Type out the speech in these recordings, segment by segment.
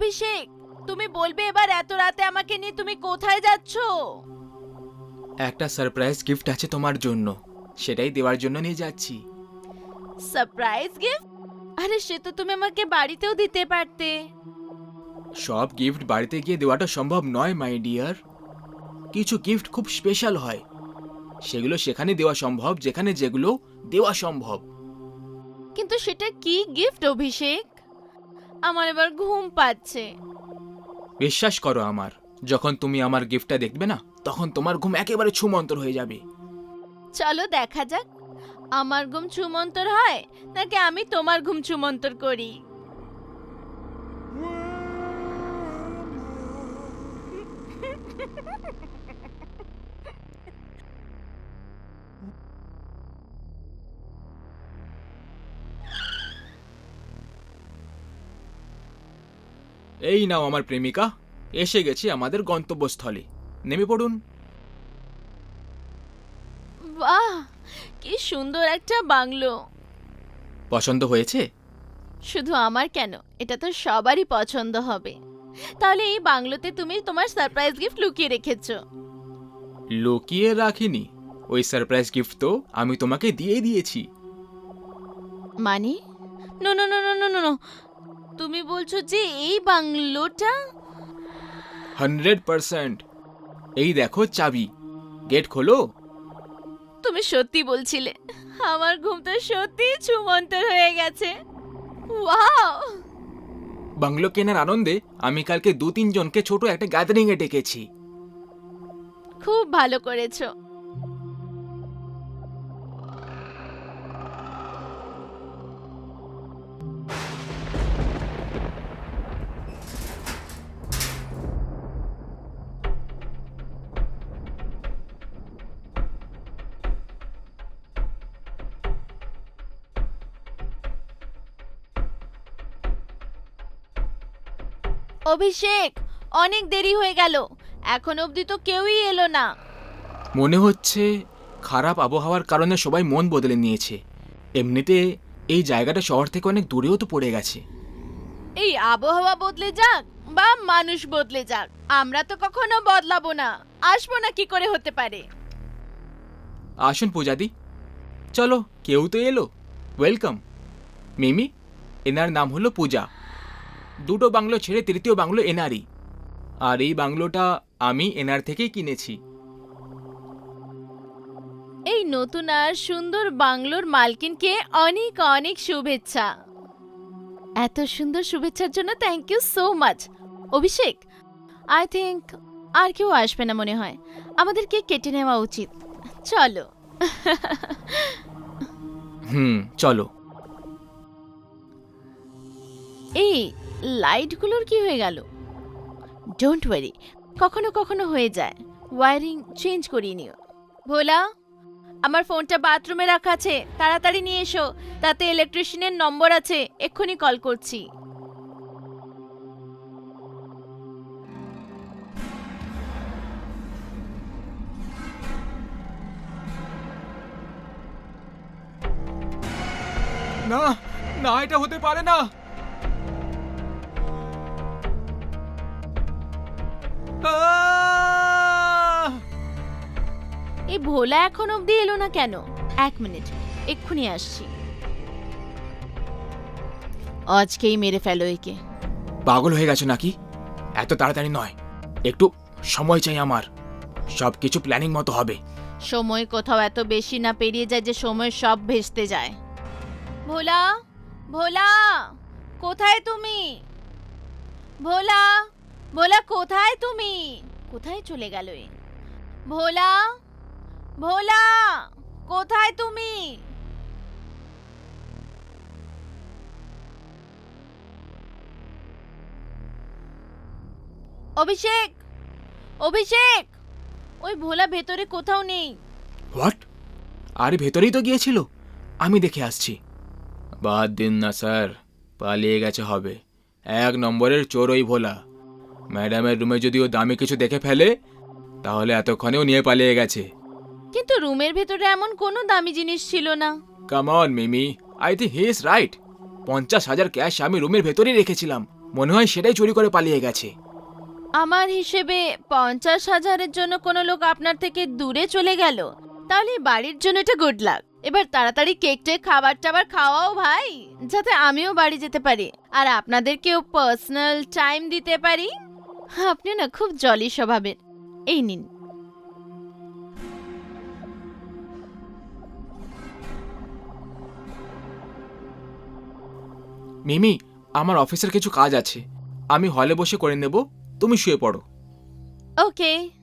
অভিষেক তুমি বলবে এবার এত রাতে আমাকে নিয়ে তুমি কোথায় যাচ্ছ? একটা সারপ্রাইজ গিফট আছে তোমার জন্য। সেটাই দেওয়ার জন্য নিয়ে যাচ্ছি। সারপ্রাইজ গিফট আরে সে তো তুমি আমাকে বাড়িতেও দিতে পারতে। সব গিফট বাড়িতে গিয়ে দেওয়াটা সম্ভব নয় মাই ডিয়ার কিছু গিফট খুব স্পেশাল হয়। সেগুলো সেখানে দেওয়া সম্ভব যেখানে যেগুলো দেওয়া সম্ভব। কিন্তু সেটা কি গিফট অভিষেক? আমার এবার ঘুম পাচ্ছে। বিশ্বাস করো আমার যখন তুমি আমার গিফটটা দেখবে না তখন তোমার ঘুম একেবারে ছুমন্তর হয়ে যাবে। চলো দেখা যাক আমার ঘুম ছুমন্তর হয় নাকি আমি তোমার ঘুম ছুমন্তর করি? এই নাও আমার প্রেমিকা এসে গেছি আমাদের গন্তব্যস্থলে। নেমে পড়ুন। বাহ কি সুন্দর একটা বাংলো। পছন্দ হয়েছে? শুধু আমার কেন? এটা তো সবারই পছন্দ হবে। তাহলে এই বাংলোতে তুমি তোমার সারপ্রাইজ গিফট লুকিয়ে রেখেছো। লুকিয়ে রাখিনি। ওই সারপ্রাইজ গিফট তো আমি তোমাকে দিয়েই দিয়েছি। মানে? No no no no no no তুমি বলছো যে এই বাংলোটা? Hundred percent. এই দেখো চাবি। গেট খোলো। তুমি সত্যি বলছিলে। আমার ঘুম তো সত্যি ছুমন্তর হয়ে গেছে। ওয়াও! বাংলো কেনার আনন্দে আমি কালকে দু তিনজনকে ছোট একটা গ্যাদারিং এ ডেকেছি। খুব ভালো করেছ। অভিষেক অনেক দেরি হয়ে গেল। এখন অবধি তো কেউই এলো না। মনে হচ্ছে খারাপ আবহাওয়ার কারণে সবাই মন বদলে নিয়েছে। এমনিতে এই জায়গাটা শহর থেকে অনেক দূরেও তো পড়ে গেছে। এই আবহাওয়া বদলে যাক বা মানুষ বদলে যাক আমরা তো কখনো বদলাবো না। আসব না কি করে হতে পারে? আসুন পূজাদি। চলো কেউ তো এলো। ওয়েলকাম মিমি এনার নাম হলো পূজা। দুটো বাংলো ছেড়ে তৃতীয় বাংলো এনারই আর এই বাংলোটা আমি এনার থেকেই কিনেছি। এই নতুন আর সুন্দর বাংলোর মালকিনকে অনেক অনেক শুভেচ্ছা। এত সুন্দর শুভেচ্ছার জন্য thank you so much Abhishek I think আর কেউ আসবে না মনে হয়। আমাদের আমাদেরকে কেটে নেওয়া উচিত। চলো। হুম চলো। এই লাইটগুলোর কি হয়ে গেল? ডোন্ট ওয়ারি কখনো কখনো হয়ে যায়। ওয়ারিং চেঞ্জ করিয়ে নিও। ভোলা, আমার ফোনটা বাথরুমে রাখা আছে, তাড়াতাড়ি নিয়ে এসো, তাতে ইলেকট্রিশিয়ানের নম্বর আছে, এক্ষুনি কল করছি। না না, এটা হতে পারে না। এই ভোলা এখন অবধি এলো না কেন? এক মিনিট এক্ষুনি আসছি। আজকেই মেরে ফেলো একে। পাগল হয়ে গেছো নাকি? এত তাড়াতাড়ি নয়। একটু সময় চাই আমার। সব কিছু প্ল্যানিং মতো হবে। সময় কোথাও এত বেশি না পেরিয়ে যায় যে সময় সব ভেস্তে যায়। ভোলা ভোলা কোথায় তুমি? ভোলা ভোলা কোথায় তুমি? কোথায় চলে গেল? ভোলা ভোলা কোথায় তুমি? অভিষেক অভিষেক! ওই ভোলা ভেতরে কোথাও নেই। হোয়াট? আরে ভেতরেই তো গিয়েছিল। আমি দেখে আসছি। বাদ দিন না স্যার। পালিয়ে গেছে হবে। এক নম্বরের চোর ওই ভোলা। ম্যাডামের রুমে যদি ও দামি কিছু দেখে ফেলে তাহলে এতক্ষণেও নিয়ে পালিয়ে গেছে। কিন্তু রুমের ভেতরে এমন কোনো দামি জিনিস ছিল না। Come on Mimi. I think he is right পঞ্চাশ হাজার ক্যাশ আমি রুমের ভেতরেই রেখেছিলাম। মনে হয় সেটাই চুরি করে পালিয়ে গেছে। আমার হিসেবে পঞ্চাশ হাজারের জন্য কোনো লোক আপনার থেকে দূরে চলে গেল। তাহলে বাড়ির জন্য এটা গুড লাক এবার তাড়াতাড়ি কেক টেক খাবার টাবার খাওয়াও ভাই যাতে আমিও বাড়ি যেতে পারি। আর আপনাদেরকেও পার্সোনাল টাইম দিতে পারি। আপনি না খুব জলি স্বভাবের। এই নিন। মিমি আমার অফিসের কিছু কাজ আছে। আমি হলে বসে করে নেব তুমি শুয়ে পড়ো। ওকে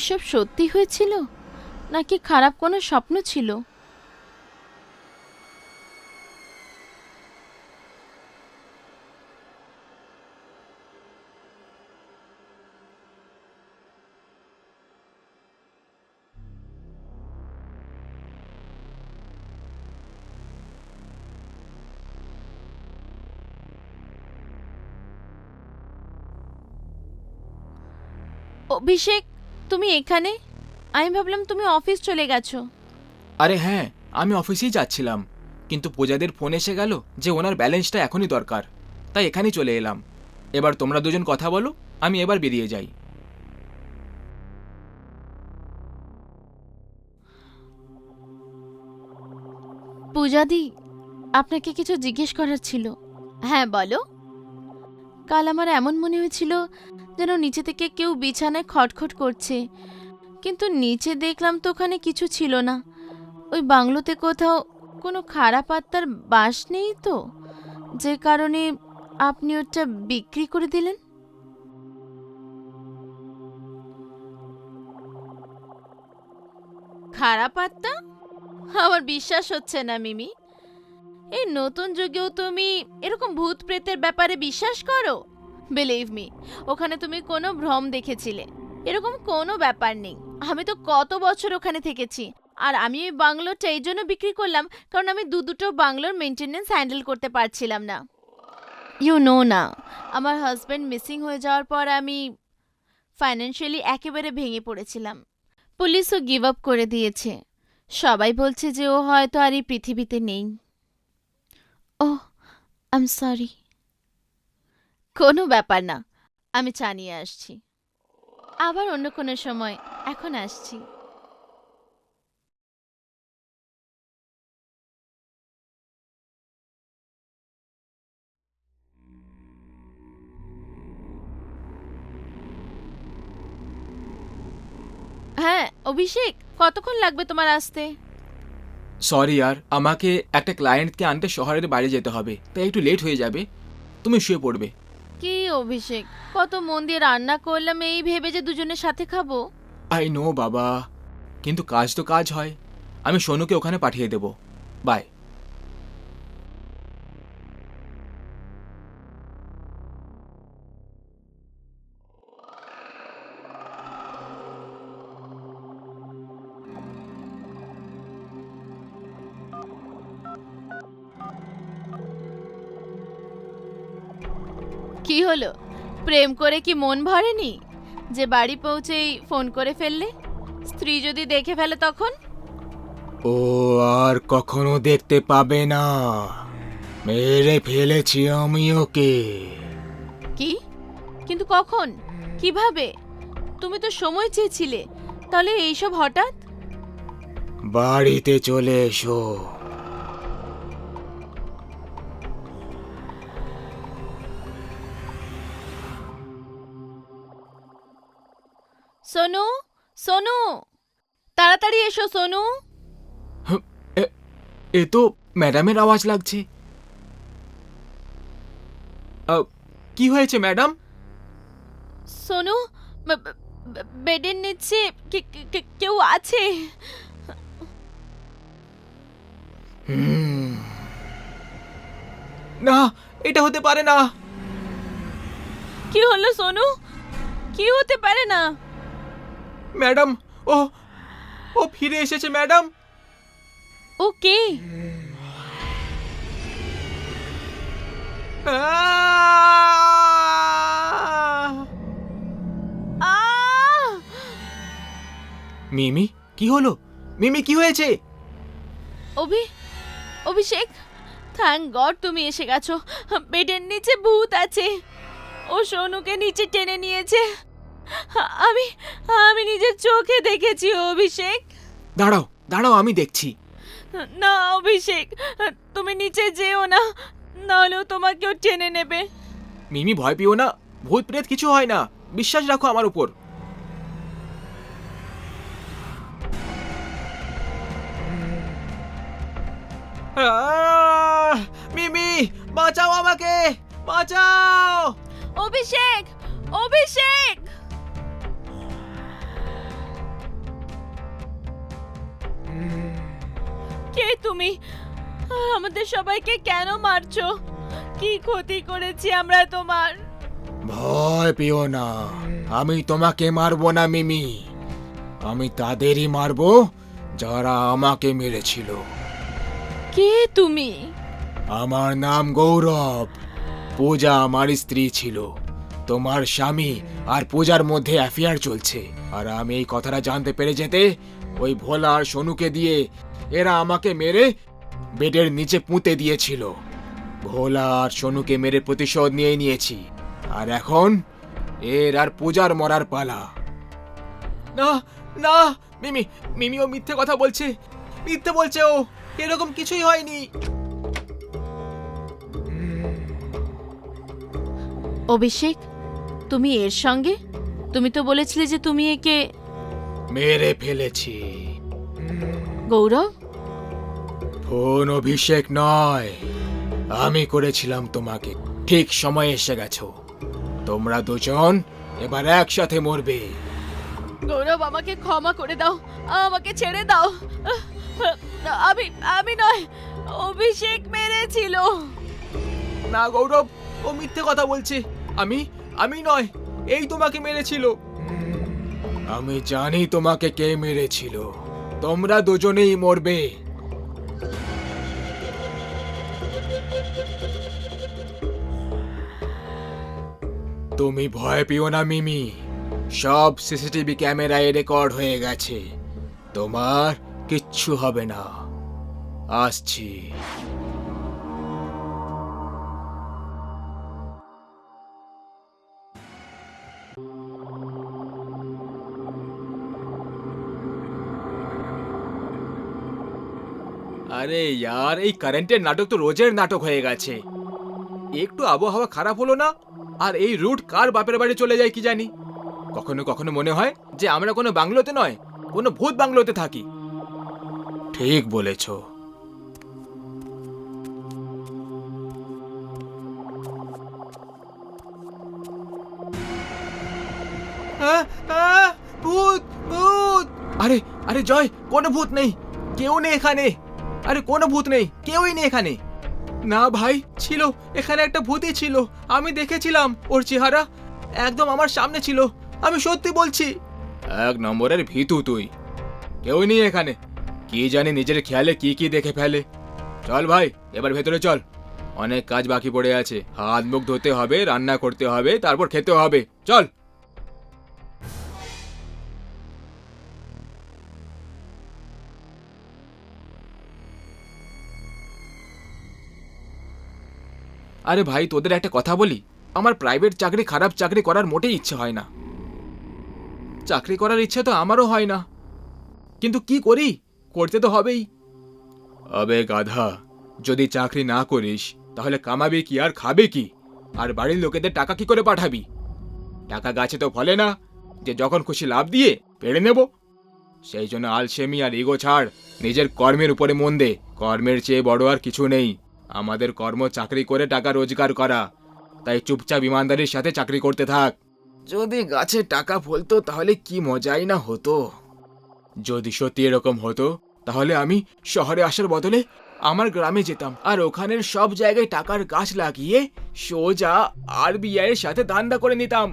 এসব সত্যি হয়েছিল? নাকি খারাপ কোনো স্বপ্ন ছিল? অভিষেক তুমি এখানে? আমি ভাবলাম তুমি অফিস চলে গেছো। আরে হ্যাঁ আমি অফিসেই যাচ্ছিলাম। কিন্তু পূজাদের ফোন এসে গেল যে ওনার ব্যালেন্সটা এখনই দরকার। তাই এখানেই চলে এলাম। এবার তোমরা দুজন কথা বলো আমি এবার বেরিয়ে যাই। পূজাদি আপনাকে কিছু জিজ্ঞেস করার ছিল। হ্যাঁ বলো। কাল আমার এমন মনে হয়েছিল যেন নিচে থেকে কেউ বিছানায় খটখট করছে। কিন্তু নিচে দেখলাম তো ওখানে কিছু ছিল না। ওই বাংলোতে কোথাও কোনো খারাপ আত্মার বাস নেই তো, যে কারণে আপনি ওটা বিক্রি করে দিলেন? খারাপ আত্মা? আমার বিশ্বাস হচ্ছে না, মিমি। এই নতুন যুগেও তুমি এরকম ভূত প্রেতের ব্যাপারে বিশ্বাস করো? বিলিভ মি ওখানে তুমি কোনো ভ্রম দেখেছিলে। এরকম কোনো ব্যাপার নেই। আমি তো কত বছর ওখানে থেকেছি। আর আমি ওই বাংলোটা এই জন্য বিক্রি করলাম কারণ আমি দু দুটো বাংলোর মেনটেনেন্স হ্যান্ডেল করতে পারছিলাম না। ইউ নো না, আমার হাজব্যান্ড মিসিং হয়ে যাওয়ার পর আমি ফাইন্যান্সিয়ালি একেবারে ভেঙে পড়েছিলাম। পুলিশও গিভ আপ করে দিয়েছে। সবাই বলছে যে ও হয়তো আর এই পৃথিবীতে নেই। ওহ আম সরি কোনো ব্যাপার না, আমি চা নিয়ে আসছি। আবার অন্য কোনো সময়, এখন আসছি। হ্যাঁ অভিষেক, কতক্ষণ লাগবে তোমার আসতে? সরি আর আমাকে একটা ক্লায়েন্টকে আনতে শহরের বাইরে যেতে হবে তাই একটু লেট হয়ে যাবে। তুমি শুয়ে পড়বে। কি অভিষেক কত মন দিয়ে রান্না করলাম এই ভেবে যে দুজনের সাথে খাব? আই নো বাবা কিন্তু কাজ তো কাজ হয়। আমি সোনুকে ওখানে পাঠিয়ে দেব। বাই প্রেম করে কি মন ভরেনি? যে বাড়ি পৌঁছেই ফোন করে ফেললে? স্ত্রী যদি দেখে ফেলে তখন? ও আর কখনো দেখতে পাবে না। মেরে ফেলেছি আমি ওকে। কি? কিন্তু কখন? কীভাবে? তুমি তো সময় চেয়েছিলে। তাহলে এইসব হঠাৎ? বাড়িতে চলে এসো। সোনু সোনু তাড়াতাড়ি এসো সোনু। এ তো ম্যাডামের আওয়াজ লাগছে। কি হয়েছে ম্যাডাম? সোনু বেডের নিচে কেউ আছে? না এটা হতে পারে না। কি হলো সোনু? কি হতে পারে না? ম্যাডাম ও ও ফিরে এসেছে ম্যাডাম। ওকে আহ মিমি কি হলো? মিমি কি হয়েছে? অভি অভিষেক থ্যাংক গড তুমি এসে গেছো। বেডের নিচে ভূত আছে। ও সোনুকে নিচে টেনে নিয়েছে। আমি আমি নিজের চোখে দেখেছি অভিষেক। দাঁড়াও দাঁড়াও আমি দেখছি। না অভিষেক তুমি নিচে যেও না নাহলেও তোমাকেও টেনে নেবে। মিমি ভয় পেও না ভূত প্রেত কিছু হয় না বিশ্বাস রাখো আমার উপর। মিমি বাঁচাও আমাকে বাঁচাও। অভিষেক অভিষেক! তুমি আমাদের সবাইকে কেন মারছো? কি ক্ষতি করেছি আমরা তোমার? ভয় পেও না আমি তোমাকে মারবো না মিমি। আমি তাদেরই মারবো যারা আমাকে মেরেছিল। কে তুমি? আমার নাম গৌরব। পূজা আমার স্ত্রী ছিল। তোমার স্বামী আর পূজার মধ্যে অ্যাফেয়ার চলছে। আর আমি এই কথাটা জানতে পেরে যেতে ওই ভোলা আর সোনুকে দিয়ে এরা আমাকে মেরে বেডের নিচে পুঁতে দিয়েছিল। ভোলা আর সোনুকে মেরে প্রতিশোধ নিয়ে নিয়েছি। আর এখন এর আর পূজার মরার পালা। না না মিমি মিমি ও মিথ্যে কথা বলছে। মিথ্যে বলছে ও। এরকম কিছুই হয়নি। অভিষেক তুমি এর সঙ্গে? তুমি তো বলেছিলে যে তুমি একে মেরে ফেলেছি। গৌরব ফোন অভিষেক নয়। আমি করেছিলাম তোমাকে। ঠিক সময় এসে গেছো। তোমরা দুজন এবার একসাথে মরবে। গৌরব আমাকে ক্ষমা করে দাও। আমাকে ছেড়ে দাও। আমি আমি নয় অভিষেক মেরেছিল। না গৌরব ও মিথ্যে কথা বলছে। আমি আমি নয় এই তোমাকে মেরেছিল। আমি জানি তোমাকে কে মেরেছিল। তোমরা দুজনেই মরবে। তুমি ভয় পেও না, মিমি। সব সিসিটিভি ক্যামেরায় রেকর্ড হয়ে গেছে। তোমার কিচ্ছু হবে না। আসছি। আরে यार এই কারেন্টের নাটক তো রোজের নাটক হয়ে গেছে। একটু আবহাওয়া খারাপ হলো না? আর এই রুট কার বাপের বাড়ি চলে যায় কি জানি? কখনো কখনো মনে হয় যে আমরা কোনো বাংলোতে নয় কোনো ভূত বাংলোতে থাকি। ঠিক বলেছ। আহ, আহ, ভূত ভূত। আরে আরে জয় কোনো ভূত নেই। কেউ নেই এখানে। আরে কোনো ভূত নেই কেউই নেই এখানে। না ভাই, ছিল। এখানে একটা ভূতই ছিল। আমি দেখেছিলাম। ওর চেহারা একদম আমার সামনে ছিল। আমি সত্যি বলছি। এক নম্বরের ভীতু তুই। কেউই নেই এখানে। কি জানি নিজের খেয়ালে কি কি দেখে ফেলে। চল ভাই, এবার ভেতরে চল। অনেক কাজ বাকি পড়ে আছে। হাত মুখ ধুতে হবে, রান্না করতে হবে, তারপর খেতে হবে। চল। আরে ভাই, তোদের একটা কথা বলি। আমার প্রাইভেট চাকরি, খারাপ চাকরি করার মোটেই ইচ্ছে হয় না। চাকরি করার ইচ্ছে তো আমারও হয় না। কিন্তু কি করি? করতে তো হবেই। আবে গাধা, যদি চাকরি না করিস, তাহলে কামাবি কি আর খাবে কি? আর বাড়ির লোকেদের টাকা কি করে পাঠাবি? টাকা গাছে তো ফলে না। যে যখন খুশি লাভ দিয়ে পেড়ে নেব। সেই জন্য আলসেমি আর ইগো ছাড়। নিজের কর্মের উপরে মন দে। কর্মের চেয়ে বড় আর কিছু নেই। আমাদের কর্ম চাকরি করে টাকা রোজগার করা। তাই চুপচাপ ইমানদারির সাথে চাকরি করতে থাক। যদি গাছে টাকা ফলতো তাহলে কি মজাই না হতো? যদি সত্যি এরকম হতো তাহলে আমি শহরে আসার বদলে আমার গ্রামে যেতাম। আর ওখানের সব জায়গায় টাকার গাছ লাগিয়ে সোজা আরবিআই এর সাথে ধান্দা করে নিতাম।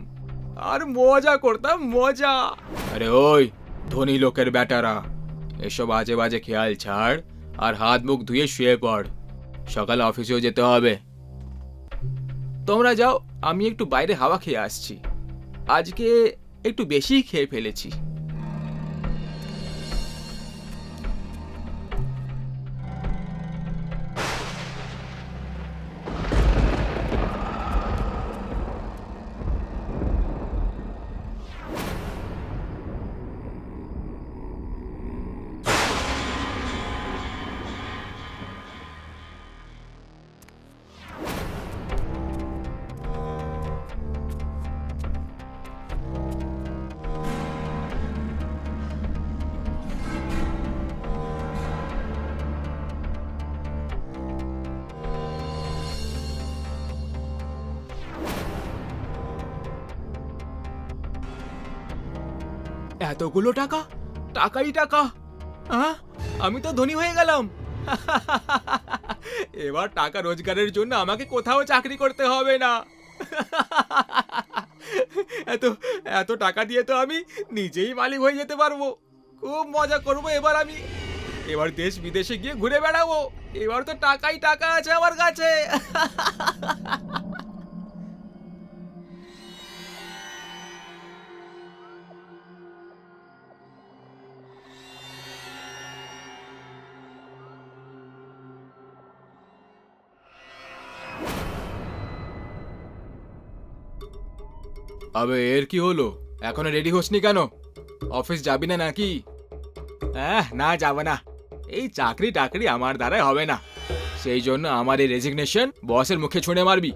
আর মজা করতাম মজা। আরে ওই ধনী লোকের ব্যাটারা এসব আজে বাজে খেয়াল ছাড় আর হাত মুখ ধুয়ে শুয়ে পড়। সকালে অফিসেও যেতে হবে। তোমরা যাও, আমি একটু বাইরে হাওয়া খেয়ে আসছি। আজকে একটু বেশিই খেয়ে ফেলেছি। এতগুলো টাকা? টাকাই টাকা। হ্যাঁ আমি তো ধনী হয়ে গেলাম। এবার টাকা রোজগারের জন্য আমাকে কোথাও চাকরি করতে হবে না। এত এত টাকা দিয়ে তো আমি নিজেই মালিক হয়ে যেতে পারব। খুব মজা করব এবার আমি। এবার দেশ বিদেশে গিয়ে ঘুরে বেড়াবো। এবার তো টাকাই টাকা আছে আমার কাছে। আবে এর কি হলো? এখনও রেডি হসনি কেন? অফিস যাবি না নাকি? হ্যাঁ না যাব না। এই চাকরি টাকরি আমার দ্বারাই হবে না। সেই জন্য আমার এই রেজিগনেশন বসের মুখে ছুঁড়ে মারবি।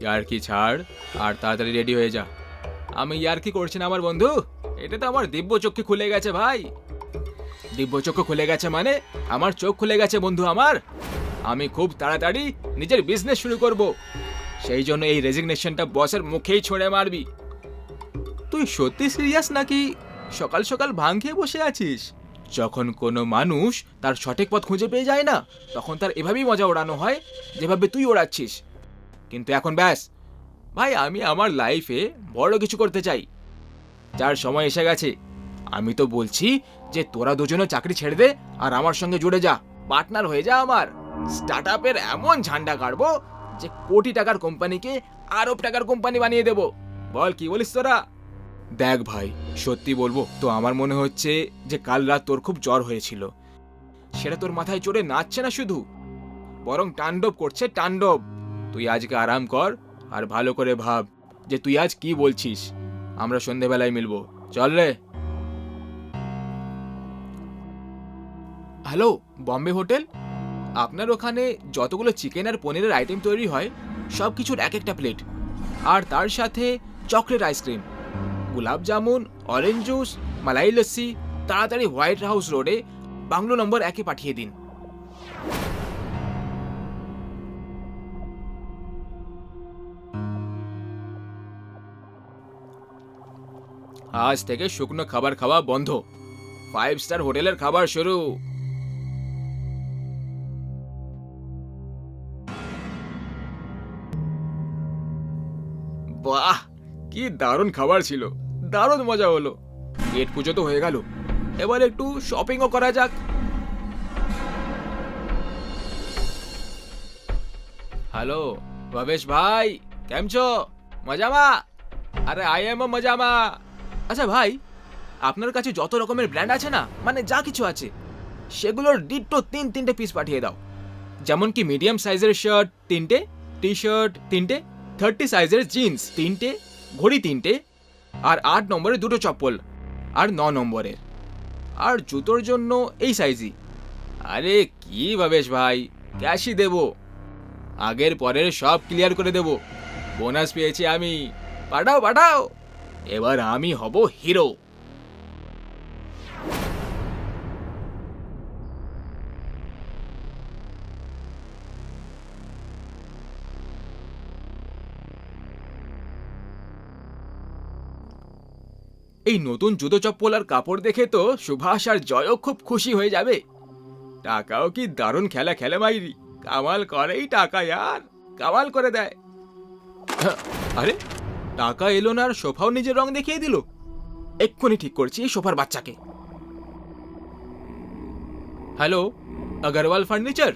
ইয়ার কি ছাড়? আর তাড়াতাড়ি রেডি হয়ে যা। আমি ইয়ার কি করছি না আমার বন্ধু? এটা তো আমার দিব্য চক্ষু খুলে গেছে ভাই। দিব্য চক্ষু খুলে গেছে মানে? আমার চোখ খুলে গেছে বন্ধু আমার। আমি খুব তাড়াতাড়ি নিজের বিজনেস শুরু করব। সেই জন্য এই রেজিগনেশনটা বসের মুখেই ছড়ে মারবি। তুই সত্যি সিরিয়াস নাকি? সকাল সকাল ভাং খেয়ে বসে আছিস। যখন কোনো মানুষ তার সঠিক পথ খুঁজে পেয়ে যায় না, তখন তার এভাবেই মজা ওড়ানো হয় যেভাবে তুই ওড়াচ্ছিস। কিন্তু এখন ব্যাস। ভাই, আমি আমার লাইফে বড় কিছু করতে চাই। যার সময় এসে গেছে। আমি তো বলছি যে তোরা দুজনে চাকরি ছেড়ে দে আর আমার সঙ্গে জুড়ে যা। পার্টনার হয়ে যা আমার। স্টার্ট এমন ঝান্ডা কাটবো যে কোটি টাকার কোম্পানিকে আরব টাকার কোম্পানি বানিয়ে দেব। বল, কি বলিস তোরা? দেখ ভাই, সত্যি বলব, তো আমার মনে হচ্ছে যে কাল রাত তোর খুব জ্বর হয়েছিল। সেটা তোর মাথায় চড়ে নাচছে না শুধু? বরং তাণ্ডব করছে তাণ্ডব। তুই আজকে আরাম কর, আর ভালো করে ভাব যে তুই আজ কি বলছিস। আমরা সন্ধেবেলায় মিলবো। চল রে। Hello, Bombay hotel? আপনার ওখানে যতগুলো চিকেন আর পনিরের আইটেম তৈরি হয় সব কিছুর এক একটা প্লেট আর তার সাথে chocolate ice cream gulab jamun orange juice malai lassi তাড়াতাড়ি হোয়াইট হাউস রোডে বাংলো নম্বর একে পাঠিয়ে দিন। আজ থেকে শুকনো খাবার খাওয়া বন্ধ। ফাইভ স্টার হোটেলের খাবার শুরু। কি দারুণ খাবার ছিল দারুণ মজা হলো পেট পুজো তো হয়ে গেল এবার একটু শপিংও করা যাক হ্যালো ভবেশ ভাই কেম છો મજામાં আরে আই এম মজামা আচ্ছা ভাই আপনার কাছে যত রকমের ব্র্যান্ড আছে না মানে যা কিছু আছে সেগুলোর ডিট্টো তিন তিনটে পিস পাঠিয়ে দাও যেমন কি মিডিয়াম সাইজের শার্ট তিনটে টি শার্ট তিনটে থার্টি সাইজের জিন্স তিনটে ঘড়ি তিনটে, আর আট নম্বরে দুটো চপ্পল, আর ন নম্বরের আর জুতোর জন্য এই সাইজই আরে কি ভাবেশ ভাই ক্যাশই দেব। আগের পরের সব ক্লিয়ার করে দেব। বোনাস পেয়েছি আমি। পাঠাও পাঠাও। এবার আমি হব হিরো এই নতুন জুতো চপ্পল আর কাপড় দেখে তো সুভাষ আর জয়ও খুব খুশি হয়ে যাবে। টাকাও কি দারুণ খেলা খেলে মাইরি। কামাল করেই টাকা আর, কামাল করে দেয়। আরে, টাকা এলো না আর সোফাও নিজের রং দেখিয়ে দিল। এক্ষুনি ঠিক করছি এই সোফার বাচ্চাকে। Hello, Agarwal furniture?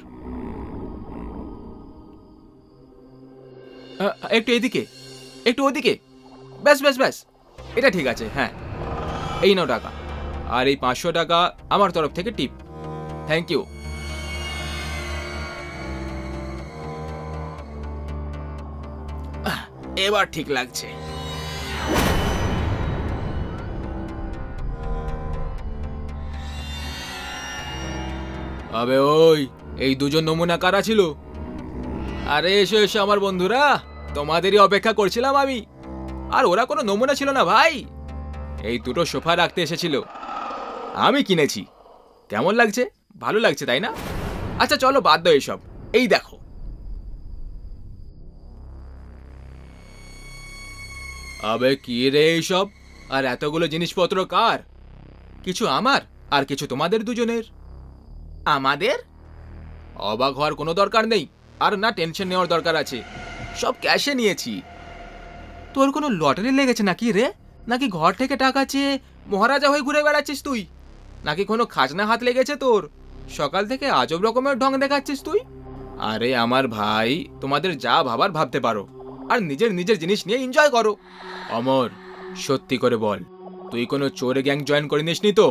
একটু এদিকে, একটু ওদিকে। ব্যাস ব্যাস ব্যাস। এটা ঠিক আছে হ্যাঁ। এই নাও টাকা। আর এই পাঁচশো টাকা আমার তরফ থেকে টিপ। থ্যাংক ইউ এবার ঠিক লাগছে। আবে ওই, এই দুজন নমুনা কারা ছিল? আরে, এসো এসো আমার বন্ধুরা। তোমাদেরই অপেক্ষা করছিলাম আমি। আর ওরা কোনো নমুনা ছিল না ভাই। এই দুটো সোফা রাখতে এসেছিল। আমি কিনেছি। কেমন লাগছে? ভালো লাগছে, তাই না? আচ্ছা চলো বাদ দাও এসব। এই দেখো। আবে, কি রে এইসব? আর এতগুলো জিনিসপত্র কার? কিছু আমার আর কিছু তোমাদের দুজনের? আমাদের? অবাক হওয়ার কোনো দরকার নেই। আর না টেনশন নেওয়ার দরকার আছে। সব ক্যাশে নিয়েছি। তোর কোনো লটারি লেগেছে নাকি রে? নাকি ঘর থেকে টাকা চেয়ে মহারাজা হয়ে ঘুরে বেড়াচ্ছিস তুই? নাকি কোনো খাজনা হাত লেগেছে তোর? সকাল থেকে আজব রকমের ঢং দেখাচ্ছিস তুই? আরে আমার ভাই, তোমাদের যা ভাবার ভাবতে পারো। আর নিজের নিজের জিনিস নিয়ে এনজয় করো। অমর, সত্যি করে বল, তুই কোনো চোরে গ্যাং জয়েন করে নিসনি তো?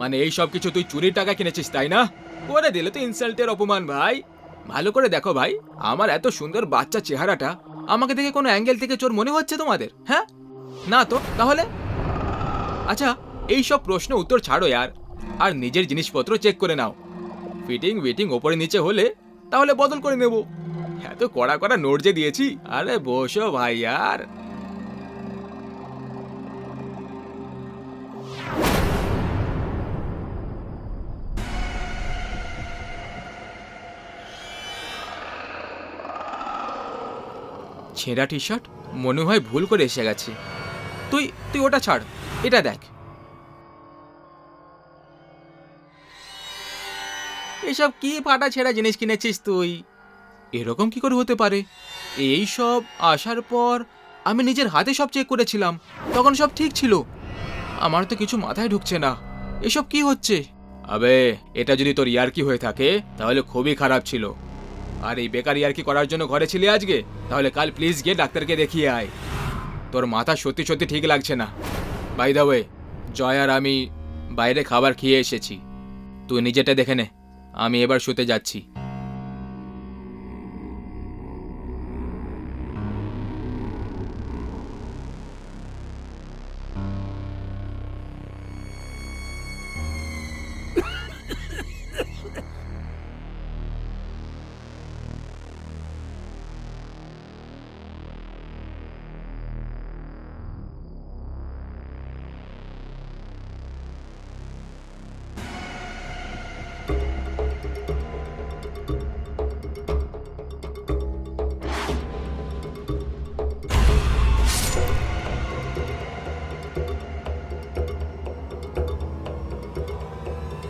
মানে এই সব কিছু তুই চুরির টাকা কিনেছিস, তাই না? করে দিলে তো ইনসাল্টের অপমান, ভাই। ভালো করে দেখো ভাই, আমার এত সুন্দর বাচ্চা চেহারাটা আমাকে দেখে কোনো অ্যাঙ্গেল থেকে চোর মনে হচ্ছে তোমাদের হ্যাঁ? না তো, তাহলে? আচ্ছা এই সব প্রশ্ন উত্তর ছাড়ো ইয়ার, আর নিজের জিনিসপত্র চেক করে নাও। ফিটিং উইটিং ওপরে নিচে হলে, তাহলে বদল করে নেব। এত কড়া কড়া নোট যে দিয়েছি, আরে বসো ভাই, আর ছেঁড়া টি শার্ট মনে হয় ভুল করে এসে গেছে। তুই তুই ওটা ছাড়, এটা দেখ। এসব কি ফাটা ছেঁড়া জিনিস কিনেছিস তুই? এরকম কি করে হতে পারে? এই সব আসার পর আমি নিজের হাতে সব চেক করেছিলাম, তখন সব ঠিক ছিল। আমার তো কিছু মাথায় ঢুকছে না। এসব কি হচ্ছে? আবে, এটা যদি তোর ইয়ার্কি হয়ে থাকে, তাহলে খুবই খারাপ ছিল। আর এই বেকারি আর কি করার জন্য ঘরে ছিলি আজকে? তাহলে কাল প্লিজ গিয়ে ডাক্তারকে দেখিয়ে আয়। তোর মাথা সত্যি সত্যি ঠিক লাগছে না। বাই দা ওয়ে জয় আর আমি বাইরে খাবার খেয়ে এসেছি। তুই নিজেটা দেখে নে। আমি এবার শুতে যাচ্ছি।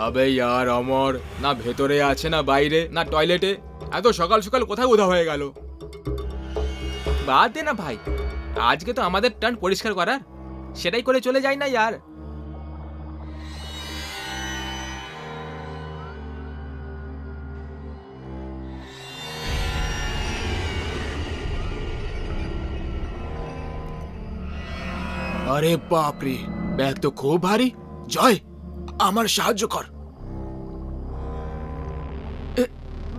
আবে ইয়ার অমর, না ভেতরে আছে, না বাইরে, না টয়লেটে এত সকাল সকাল কোথায় উধা হয়ে গেল? বাদ দে না ভাই, আজকে তো আমাদের টার্ন পরিষ্কার করার। সেটাই করে চলে যাই না ইয়ার। আরে বাপরে, ব্যাগ তো খুব ভারী। জয়, আমার সাহায্য কর।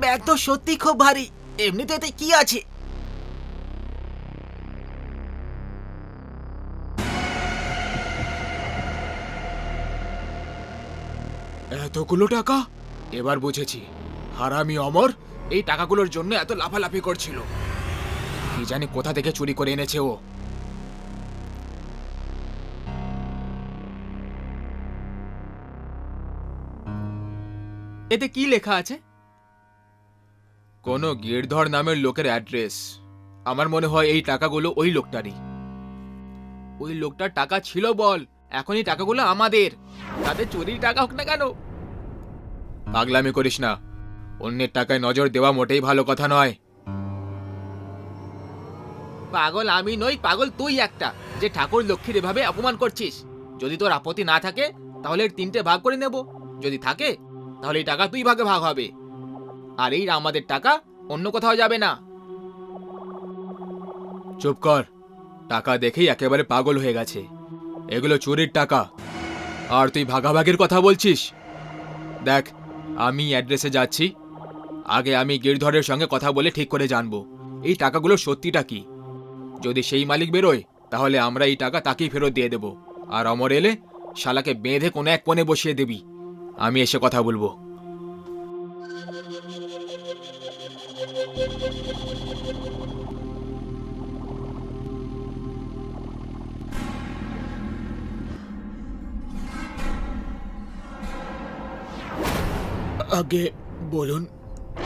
ব্যাগ তো সত্যি খুব ভারী। এমনিতে এতে কি আছে? এতগুলো টাকা? এবার বুঝেছি। হারামি অমর এই টাকাগুলোর জন্য এত লাফালাফি করছিল। কি জানি কোথা থেকে চুরি করে এনেছে ও। এতে কি লেখা আছে? কোনো গিরধর নামের লোকের অ্যাড্রেস। আমার মনে হয় এই টাকাগুলো ওই লোকটারই। ওই লোকটার টাকা ছিল বল এখন এই টাকাগুলো আমাদের। তাদের চুরির টাকা হোক না কেন। পাগলামি করিস না। অন্যের টাকায় নজর দেওয়া মোটেই ভালো কথা নয়। পাগল আমি নই, পাগল তুই একটা, যে ঠাকুর লক্ষ্মীর এভাবে অপমান করছিস। যদি তোর আপত্তি না থাকে, তাহলে তিনটে ভাগ করে নেব। যদি থাকে, তাহলে এই টাকা দুই ভাগে ভাগ হবে। আর এই আমাদের টাকা অন্য কোথাও যাবে না। চুপ কর। টাকা দেখেই একেবারে পাগল হয়ে গেছে। এগুলো চুরির টাকা। আর তুই ভাগাভাগির কথা বলছিস? দেখ, আমি অ্যাড্রেসে যাচ্ছি। আগে আমি গিরধরের সঙ্গে কথা বলে ঠিক করে জানব। এই টাকাগুলো সত্যিটা কি? যদি সেই মালিক বেরোয়, তাহলে আমরা এই টাকা তাকেই ফেরত দিয়ে দেব। আর অমর এলে শালাকে বেঁধে কোনো এক কোণে বসিয়ে দিবি। আমি এসে কথা বলব। আগে বলুন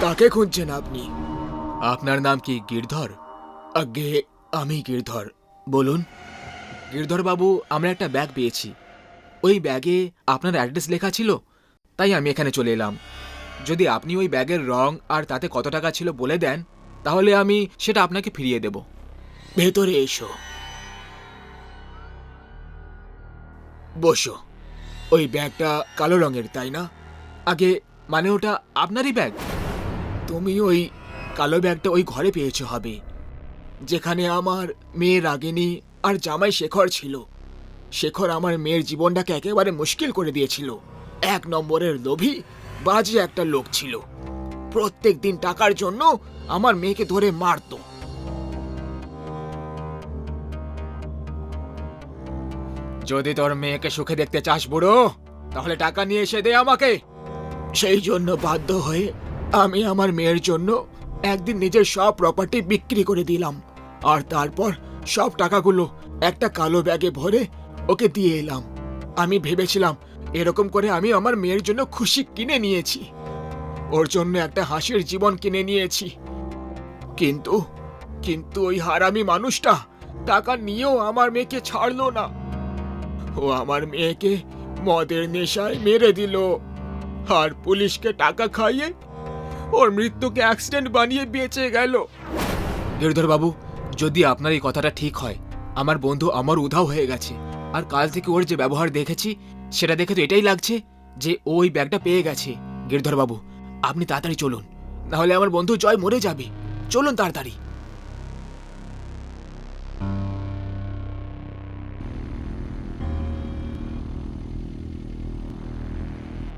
কাকে খুঁজছেন আপনি? আপনার নাম কি গিরধর? আগে আমি গিরধর বলুন। গিরধর বাবু আমরা একটা ব্যাগ পেয়েছি। ওই ব্যাগে আপনার অ্যাড্রেস লেখা ছিল তাই আমি এখানে চলে এলাম। যদি আপনি ওই ব্যাগের রং আর তাতে কত টাকা ছিল বলে দেন, তাহলে আমি সেটা আপনাকে ফিরিয়ে দেব। ভেতরে এসো। বসো। ওই ব্যাগটা কালো রঙের, তাই না? আগে মানে ওটা আপনারই ব্যাগ? তুমি ওই কালো ব্যাগটা ওই ঘরে পেয়েছ হবে, যেখানে আমার মেয়ে রাগিনী আর জামাই শেখর ছিল। শেখর আমার মেয়ের জীবনটাকে একেবারে মুশকিল করে দিয়েছিল। এক নম্বরের লোভী বাজে একটা লোক ছিল। প্রত্যেক দিন টাকার জন্য আমার মেয়েকে ধরে মারতো। যদি তোর মেয়েকে সুখে দেখতে চাস বুড়ো, তাহলে টাকা নিয়ে এসে দে আমাকে। সেই জন্য বাধ্য হয়ে আমি আমার মেয়ের জন্য একদিন নিজের সব প্রপার্টি বিক্রি করে দিলাম। আর তারপর সব টাকাগুলো একটা কালো ব্যাগে ভরে ওকে দিয়ে এলাম। আমি ভেবেছিলাম এরকম করে আমি আমার মেয়ের জন্য খুশি কিনে নিয়েছি। ওর জন্য একটা হাসির জীবন কিনে নিয়েছি। কিন্তু কিন্তু ওই হারামি মানুষটা টাকা নিয়েও আমার মেয়েকে ছাড়লো না। ও আমার মেয়েকে মদের নেশায় মেরে দিল। আর পুলিশকে টাকা খাইয়ে ওর মৃত্যুকে অ্যাক্সিডেন্ট বানিয়ে বেঁচে গেল। গিরধর বাবু, যদি আপনার এই কথাটা ঠিক হয়, আমার বন্ধু আমার উধাও হয়ে গেছে। আর কাল থেকে ওর যে ব্যবহার দেখেছি সেটা দেখে তো এটাই লাগছে যে ওই ব্যাগটা পেয়ে গেছে গিরধর বাবু আপনি তাড়াতাড়ি চলুন, নাহলে আমার বন্ধু জয় মরে যাবে। চলুন তাড়াতাড়ি।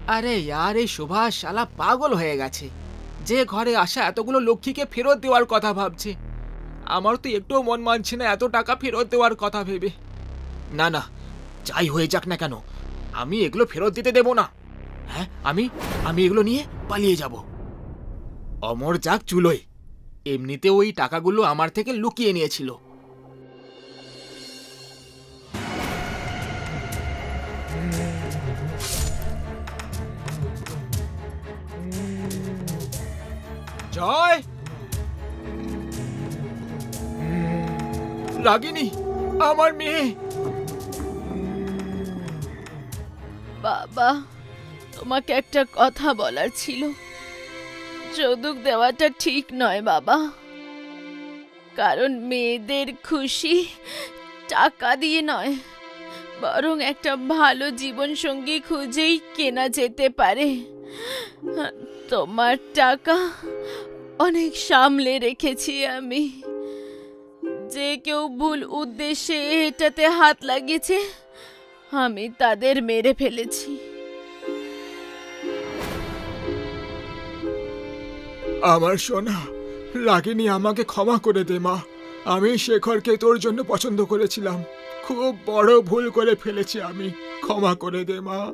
আরে यार এই সুভাষ শালা পাগল হয়ে গেছে। যে ঘরে আসা এতগুলো লক্ষ্মীকে ফেরত দেওয়ার কথা ভাবছে। আমার তো একটুও মন মানছে না এত টাকা ফেরত দেওয়ার কথা ভেবে। না না, যাই হয়ে যাক না কেন আমি এগুলো ফেরত দিতে দেব না। হ্যাঁ আমি? আমি এগুলো নিয়ে পালিয়ে যাব। অমর যাক চুলোয়। এমনিতে ওই টাকাগুলো আমার থেকে লুকিয়ে নিয়েছিল। জয়! রাগিনী, আমার মেয়ে। বাবা, তোমাকে একটা কথা বলার ছিল। যৌতুক দেওয়াটা ঠিক নয় বাবা। কারণ মেয়েদের খুশি টাকা দিয়ে নয়, বরং একটা ভালো জীবনসঙ্গী খুঁজেই কেনা যেতে পারে। তোমার টাকা অনেক সামলে রেখেছি আমি। যে কেউ ভুল উদ্দেশ্যে এটাতে হাত লাগিয়েছে আমি তাদের মেরে ফেলেছি। আমার সোনা, রাগিনী আমাকে ক্ষমা করে দে, মা। আমি শেখরকে তোর জন্য পছন্দ করেছিলাম। খুব বড় ভুল করে ফেলেছি আমি। ক্ষমা করে দে, মা।